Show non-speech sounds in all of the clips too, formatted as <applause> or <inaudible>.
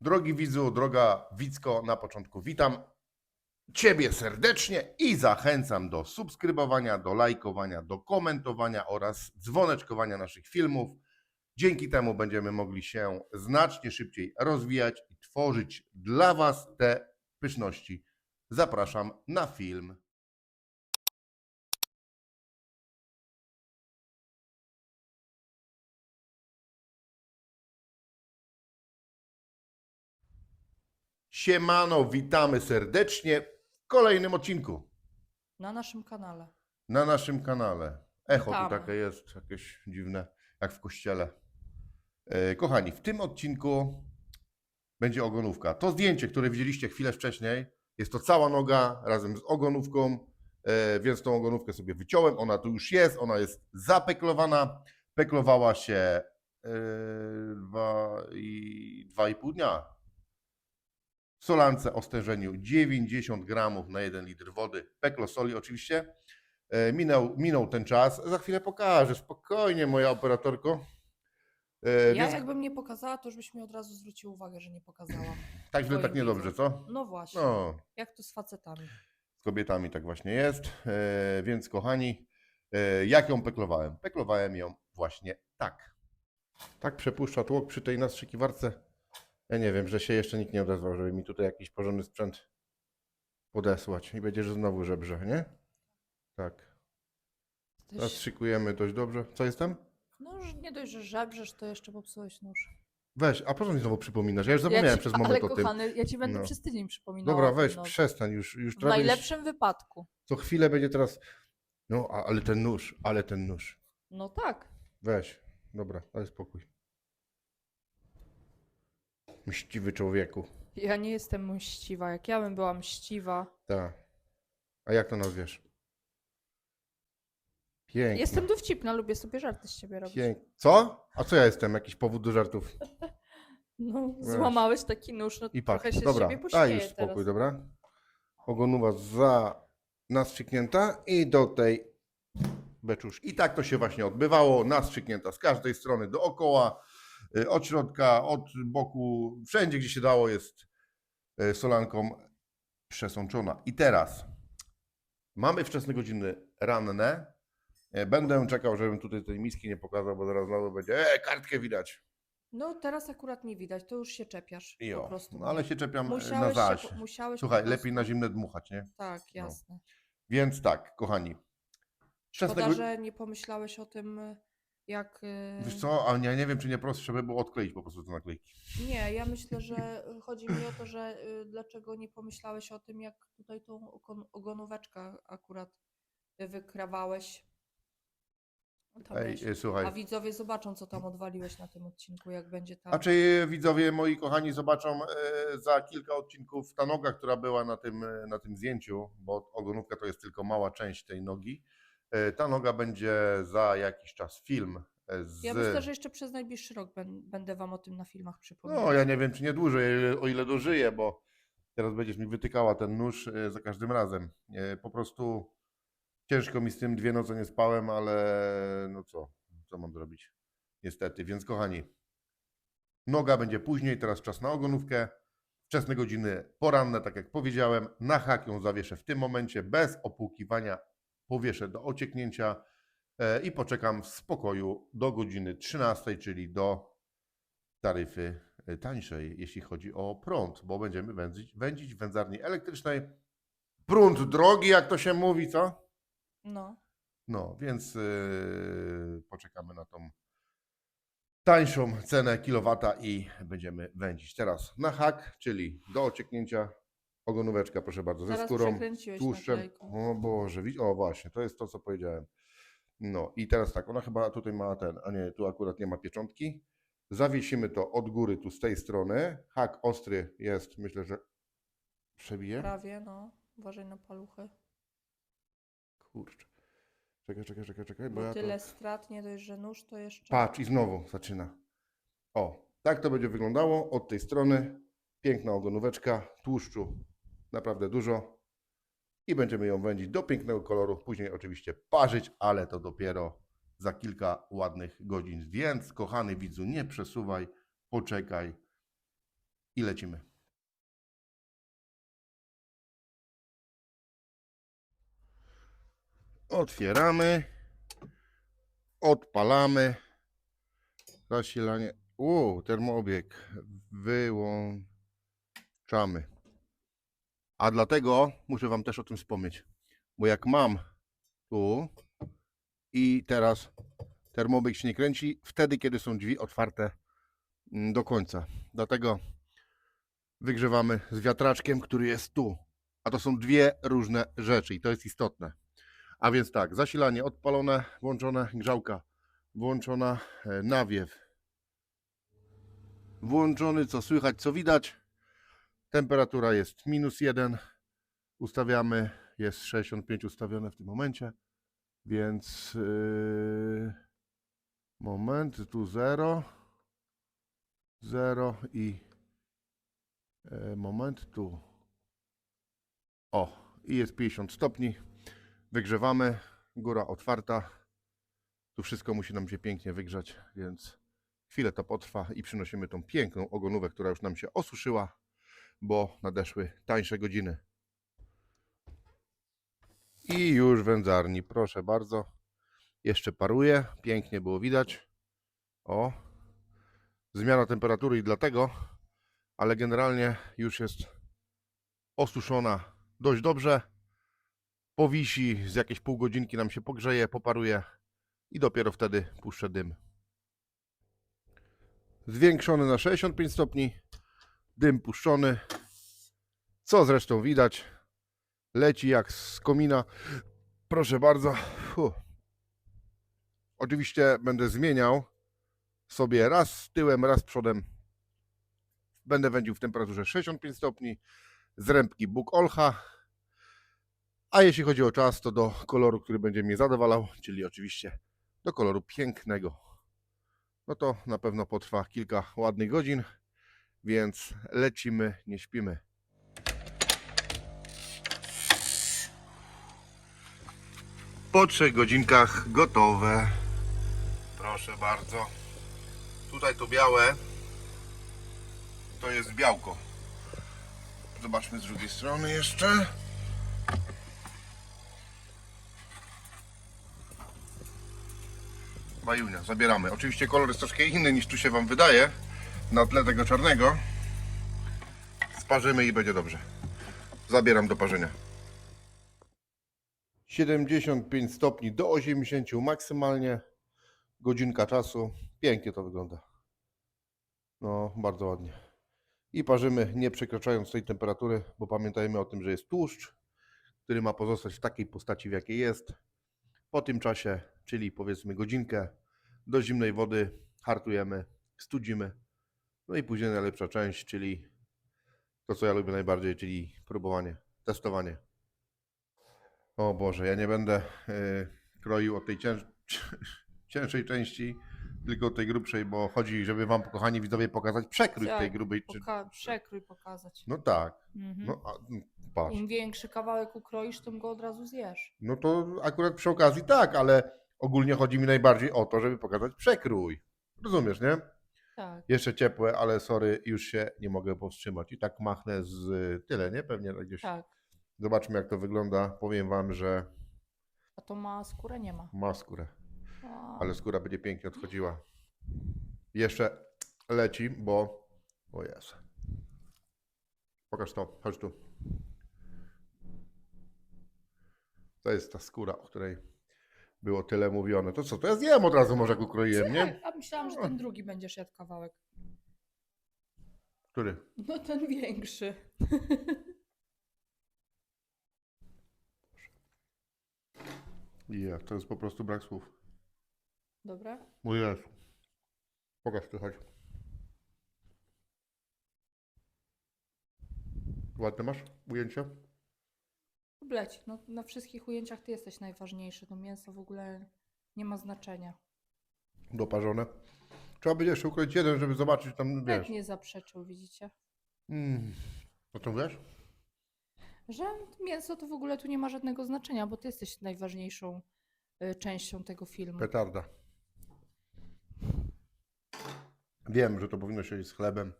Drogi widzu, droga widzko, na początku witam Ciebie serdecznie i zachęcam do subskrybowania, do lajkowania, do komentowania oraz dzwoneczkowania naszych filmów. Dzięki temu będziemy mogli się znacznie szybciej rozwijać i tworzyć dla Was te pyszności. Zapraszam na film. Siemano, witamy serdecznie w kolejnym odcinku Na naszym kanale. na naszym kanale. Echo tu Witamy. takie jest, jakieś dziwne, jak w kościele. E, Kochani, w tym odcinku będzie ogonówka. To zdjęcie, które widzieliście chwilę wcześniej, jest to cała noga razem z ogonówką, e, więc tą ogonówkę sobie wyciąłem. Ona tu już jest, ona jest zapeklowana. Peklowała się e, dwa i, dwa i pół dnia. W solance o stężeniu 90 gramów na 1 litr wody. Peklo soli oczywiście. E, Minął, minął ten czas. Za chwilę pokażę. Spokojnie, moja operatorko. E, Ja więc jakbym nie pokazała, to już byś mi od razu zwrócił uwagę, że nie pokazałam. <laughs> tak źle, tak niedobrze, co? No właśnie. No, Jak to z facetami? z kobietami tak właśnie jest. E, więc kochani, jak ją peklowałem? Peklowałem ją właśnie tak. Tak przepuszcza tłok przy tej nastrzykiwarce. Ja nie wiem, że się jeszcze nikt nie odezwał, żeby mi tutaj jakiś porządny sprzęt podesłać. I będzie, że znowu żebrze, nie? Tak. Tyś, Nastrzykujemy dość dobrze. Co jestem? no już nie dość, że żebrzesz, to jeszcze popsułeś nóż. Weź, a po co mi znowu przypominasz? Ja już zapomniałem ci, przez ale moment o tym. kochany, ja ci będę No. przez tydzień przypominała. Dobra, o tym, weź, no. przestań już. już W najlepszym wypadku. Co chwilę będzie teraz. No, a, ale ten nóż, ale ten nóż. No tak. Weź. Dobra, daj spokój. Mściwy człowieku. Ja nie jestem mściwa. Jak ja bym była mściwa. Tak. A jak to nazwiesz? Pięknie. Jestem dowcipna, lubię sobie żarty z ciebie robić. Pięk... Co? A co ja jestem? Jakiś powód do żartów? <laughs> No, Weź. złamałeś taki nóż, no I trochę patrz. się Dobra, z ciebie daj już spokój, teraz. dobra? Ogonowa za nastrzyknięta i do tej beczuszki. I tak to się właśnie odbywało. Nastrzyknięta z każdej strony dookoła, od środka, od boku, wszędzie gdzie się dało jest y, solanką przesączona. I teraz mamy wczesne godziny ranne. Y, Będę czekał, żebym tutaj tej miski nie pokazał, bo zaraz znowu będzie, e, kartkę widać. No teraz akurat nie widać, to już się czepiasz I po prostu. no ale się czepiam y, na musiałeś zaś. się, musiałeś Słuchaj, lepiej na zimne dmuchać, nie? Tak, jasne. Więc tak, kochani. Szkoda, że nie pomyślałeś o tym, y, jak... y, Wiesz co, ale ja nie wiem, czy nie prostsze by było odkleić po prostu te naklejki. Nie, ja myślę, że y, chodzi mi o to, że y, dlaczego nie pomyślałeś o tym, jak tutaj tą ogon- ogonóweczkę akurat y, wykrawałeś. No Ej, wiesz. e, słuchaj. A widzowie zobaczą, co tam odwaliłeś na tym odcinku, jak będzie tam. A czy widzowie moi kochani zobaczą e, za kilka odcinków ta noga, która była na tym, e, na tym zdjęciu, bo ogonówka to jest tylko mała część tej nogi. E, ta noga będzie za jakiś czas film e, z... Ja myślę, że jeszcze przez najbliższy rok ben, będę wam o tym na filmach przypominać. No, ja nie wiem, czy nie dłużej, o ile dożyję, bo teraz będziesz mi wytykała ten nóż e, za każdym razem. Po prostu ciężko mi z tym, dwie noce nie spałem, ale no co, co mam zrobić? Niestety, więc kochani, noga będzie później, teraz czas na ogonówkę. Wczesne godziny poranne, tak jak powiedziałem, na hak ją zawieszę w tym momencie, bez opłukiwania, powieszę do ocieknięcia e, i poczekam w spokoju do godziny 13, czyli do taryfy e, tańszej, jeśli chodzi o prąd, bo będziemy wędzić, wędzić w wędzarni elektrycznej. Prąd drogi, jak to się mówi, co? No. No, więc yy, poczekamy na tą tańszą cenę kilowata i będziemy wędzić. Teraz na hak, czyli do ocieknięcia ogonóweczka, proszę bardzo, ze Teraz skórą, przekręciłeś tłuszczem. naklejką. O Boże, widz- o właśnie, to jest to, co powiedziałem. No i teraz tak, ona chyba tutaj ma ten, a nie, tu akurat nie ma pieczątki. Zawiesimy to od góry, tu z tej strony. Hak ostry jest, myślę, że przebije. Prawie, no. Uważaj na paluchy. Kurczę. Czekaj, czekaj, czekaj, czekaj, bo Bo ja to... tyle strat, nie dość, że nóż, to jeszcze... Patrz i znowu zaczyna. O, tak to będzie wyglądało od tej strony. Piękna ogonóweczka, tłuszczu naprawdę dużo. I będziemy ją wędzić do pięknego koloru. Później oczywiście parzyć, ale to dopiero za kilka ładnych godzin. Więc kochany widzu, nie przesuwaj, poczekaj i lecimy. Otwieramy. Odpalamy. Zasilanie. Uuu, termoobieg. Wyłączamy. A dlatego muszę Wam też o tym wspomnieć. Bo jak mam tu i teraz termoobieg się nie kręci wtedy, kiedy są drzwi otwarte mm, do końca. Dlatego wygrzewamy z wiatraczkiem, który jest tu. A to są dwie różne rzeczy i to jest istotne. A więc tak, zasilanie odpalone, włączone, grzałka włączona, e, nawiew włączony, co słychać, co widać. Temperatura jest minus 1. Ustawiamy, jest 65 ustawione w tym momencie, więc yy, moment, tu 0, 0 i yy, moment, tu o, i jest 50 stopni. Wygrzewamy, góra otwarta. Tu wszystko musi nam się pięknie wygrzać, więc chwilę to potrwa i przynosimy tą piękną ogonówę, która już nam się osuszyła, bo nadeszły tańsze godziny. I już wędzarni, proszę bardzo. Jeszcze paruje, pięknie było widać. O, zmiana temperatury i dlatego, ale generalnie już jest osuszona dość dobrze. Powisi, z jakieś pół godzinki nam się pogrzeje, poparuje i dopiero wtedy puszczę dym. Zwiększony na 65 stopni, dym puszczony, co zresztą widać, leci jak z komina. Proszę bardzo. Fuh. Oczywiście będę zmieniał sobie raz tyłem, raz przodem. Będę wędził w temperaturze 65 stopni z rębki Bóg Olcha. A jeśli chodzi o czas, to do koloru, który będzie mnie zadowalał, czyli oczywiście do koloru pięknego. No to na pewno potrwa kilka ładnych godzin, więc lecimy, nie śpimy. Po trzech godzinkach gotowe. Proszę bardzo. Tutaj to białe to jest białko. Zobaczmy z drugiej strony jeszcze. Bajunia, zabieramy. Oczywiście kolor jest troszkę inny niż tu się Wam wydaje. Na tle tego czarnego. Sparzymy i będzie dobrze. Zabieram do parzenia. 75 stopni do 80 maksymalnie. Godzinka czasu. Pięknie to wygląda. No, bardzo ładnie. I parzymy nie przekraczając tej temperatury, bo pamiętajmy o tym, że jest tłuszcz, który ma pozostać w takiej postaci, w jakiej jest. Po tym czasie, czyli powiedzmy godzinkę, do zimnej wody hartujemy, studzimy. No i później najlepsza część, czyli to, co ja lubię najbardziej, czyli próbowanie, testowanie. O Boże, ja nie będę y, kroił od tej cięż... <laughs> cięższej części, tylko od tej grubszej, bo chodzi, żeby Wam, kochani widzowie, pokazać przekrój Tak, tej grubej. Czy... Poka- przekrój pokazać. No tak, Mhm. no a, mm, patrz. Im większy kawałek ukroisz, tym go od razu zjesz. No to akurat przy okazji tak, ale ogólnie chodzi mi najbardziej o to, żeby pokazać przekrój. Rozumiesz, nie? Tak. Jeszcze ciepłe, ale sorry, już się nie mogę powstrzymać. I tak machnę z tyle, nie? Pewnie tak gdzieś. Tak. Zobaczmy, jak to wygląda. Powiem Wam, że A to ma skórę? Nie ma. ma skórę, A, ale skóra będzie pięknie odchodziła. Jeszcze leci, bo. O jest. Pokaż to, chodź tu. To jest ta skóra, o której było tyle mówione. To co, to ja zjem od razu, może jak ukroiłem, nie? A myślałam, że ten drugi będziesz jadł kawałek. Który? No ten większy. Nie, to jest po prostu brak słów. Dobra? Mój Jezu. Pokaż ty, chodź. Ładne masz ujęcie? Bleć. No, na wszystkich ujęciach ty jesteś najważniejszy. To mięso w ogóle nie ma znaczenia. Doparzone. Trzeba będzie jeszcze ukroić jeden, żeby zobaczyć tam, wiesz. Jak nie zaprzeczył, widzicie? Mm. O czym wiesz? Że mięso to w ogóle tu nie ma żadnego znaczenia, bo ty jesteś najważniejszą y, częścią tego filmu. Petarda. Wiem, że to powinno się jeść z chlebem,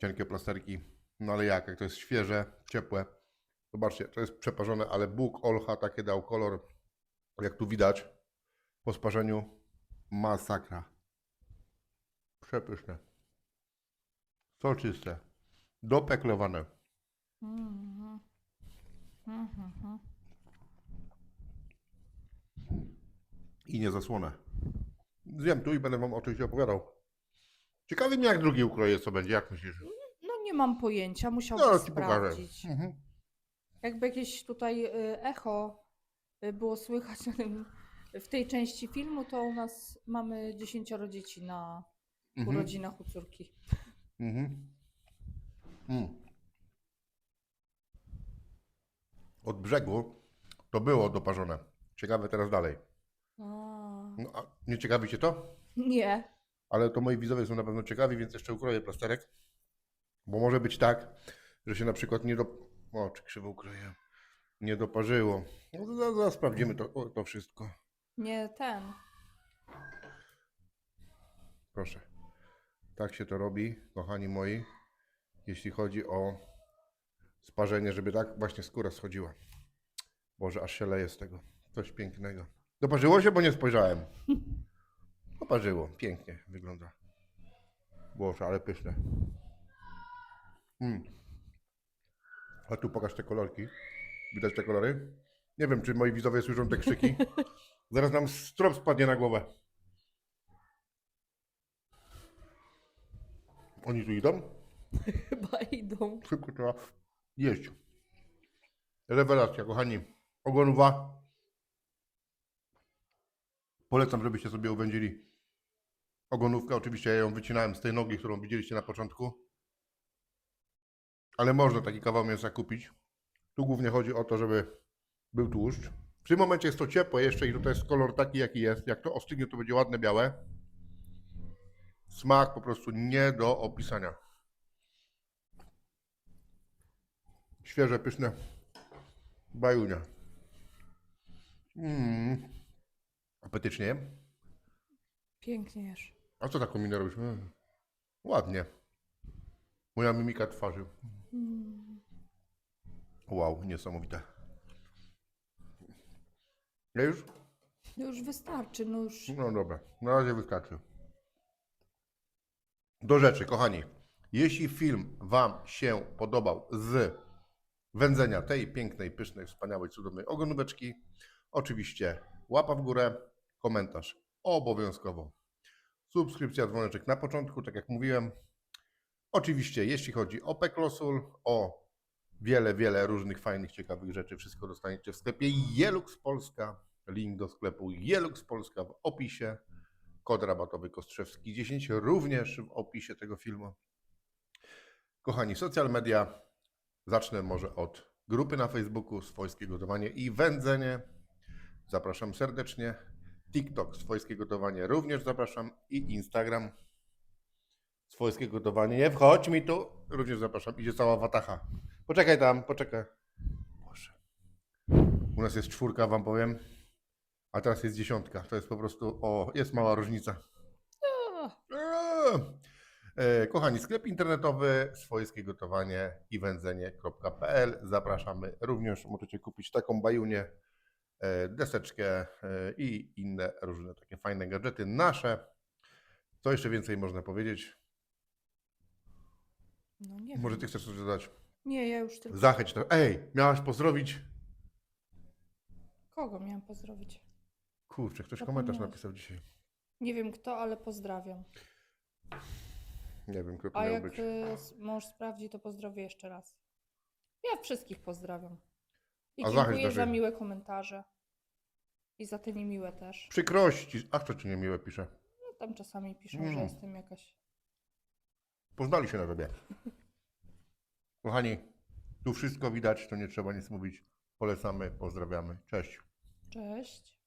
cienkie plasterki. No ale jak, jak to jest świeże, ciepłe. Zobaczcie, to jest przeparzone, ale Bóg Olcha takie dał kolor, jak tu widać, po sparzeniu masakra. Przepyszne. Soczyste. Dopeklowane. Mhm. Mhm. I nie zasłonę. Zjem tu i będę wam oczywiście opowiadał. Ciekawi mnie, jak drugi ukroję, co będzie. Jak myślisz? No nie mam pojęcia, musiałbym No, ci pokażę. sprawdzić. Mhm. Jakby jakieś tutaj y, echo y, było słychać na tym, w tej części filmu, to u nas mamy dziesięcioro dzieci na Mhm. urodzinach u córki. Mhm. Mm. Od brzegu to było doparzone. Ciekawe teraz dalej. A, No, a nie ciekawi cię to? nie. Ale to moi widzowie są na pewno ciekawi, więc jeszcze ukroję plasterek. Bo może być tak, że się na przykład nie do... O, czy krzywo ukroję. Nie doparzyło. No zaraz, zaraz sprawdzimy to, o, to wszystko. Nie ten. Proszę. Tak się to robi, kochani moi, jeśli chodzi o sparzenie, żeby tak właśnie skóra schodziła. Boże, aż się leje z tego. Coś pięknego. Doparzyło się, bo nie spojrzałem. <laughs> Doparzyło. Pięknie wygląda. Boże, ale pyszne. Mm. A tu pokaż te kolorki. Widać te kolory? Nie wiem, czy moi widzowie słyszą te krzyki. Zaraz nam strop spadnie na głowę. Oni tu idą? <laughs> Chyba idą. Szybko trzeba jeść. Rewelacja, kochani. Ogonowa. Polecam, żebyście sobie uwędzili ogonówkę. Oczywiście ja ją wycinałem z tej nogi, którą widzieliście na początku. Ale można taki kawał mięsa kupić. Tu głównie chodzi o to, żeby był tłuszcz. W tym momencie jest to ciepłe jeszcze i tutaj jest kolor taki, jaki jest. Jak to ostygnie, to będzie ładne białe. Smak po prostu nie do opisania. Świeże, pyszne. Bajunia. Mm. Apetycznie. Pięknie jesz. A co taką minę robisz? Mm. Ładnie. Moja mimika twarzy. Wow, niesamowite. Ja już? No już wystarczy, no już. No dobra, na razie wystarczy. Do rzeczy, kochani. Jeśli film Wam się podobał z wędzenia tej pięknej, pysznej, wspaniałej, cudownej ogonóweczki, oczywiście łapa w górę, komentarz obowiązkowo. Subskrypcja, dzwoneczek na początku, tak jak mówiłem. Oczywiście, jeśli chodzi o Peklosul, o wiele, wiele różnych fajnych, ciekawych rzeczy, wszystko dostaniecie w sklepie Jelux Polska. Link do sklepu Jelux Polska w opisie. Kod rabatowy Kostrzewski 10 również w opisie tego filmu. Kochani, social media. Zacznę może od grupy na Facebooku Swojskie Gotowanie i Wędzenie. Zapraszam serdecznie. TikTok Swojskie Gotowanie również zapraszam i Instagram Swojskie Gotowanie. Nie wchodź mi tu. Również zapraszam. Idzie cała watacha. Poczekaj tam, poczekaj. Boże. U nas jest czwórka, wam powiem. A teraz jest dziesiątka. To jest po prostu, o, jest mała różnica. Eee. E, Kochani, sklep internetowy swojskie gotowanie i wędzenie.pl. Zapraszamy. Również możecie kupić taką bajunię, e, deseczkę e, i inne różne takie fajne gadżety nasze. Co jeszcze więcej można powiedzieć? No nie. Może wiem. ty chcesz coś dodać? Nie, ja już tylko. Zachęć to. Ej, miałaś pozdrowić? Kogo miałam pozdrowić? Kurczę, ktoś komentarz napisał dzisiaj. Nie wiem kto, ale pozdrawiam. Nie wiem, kto to A miał jak być. y, s- mąż sprawdzi, to pozdrowię jeszcze raz. Ja wszystkich pozdrawiam. I A zachęć dziękuję za miłe komentarze. I za te niemiłe też. Przykrości. Ach, to ci niemiłe pisze. No, tam czasami piszą, Mm. że jestem jakaś. Poznali się na tobie. Kochani, tu wszystko widać, to nie trzeba nic mówić. Polecamy, pozdrawiamy. Cześć. Cześć.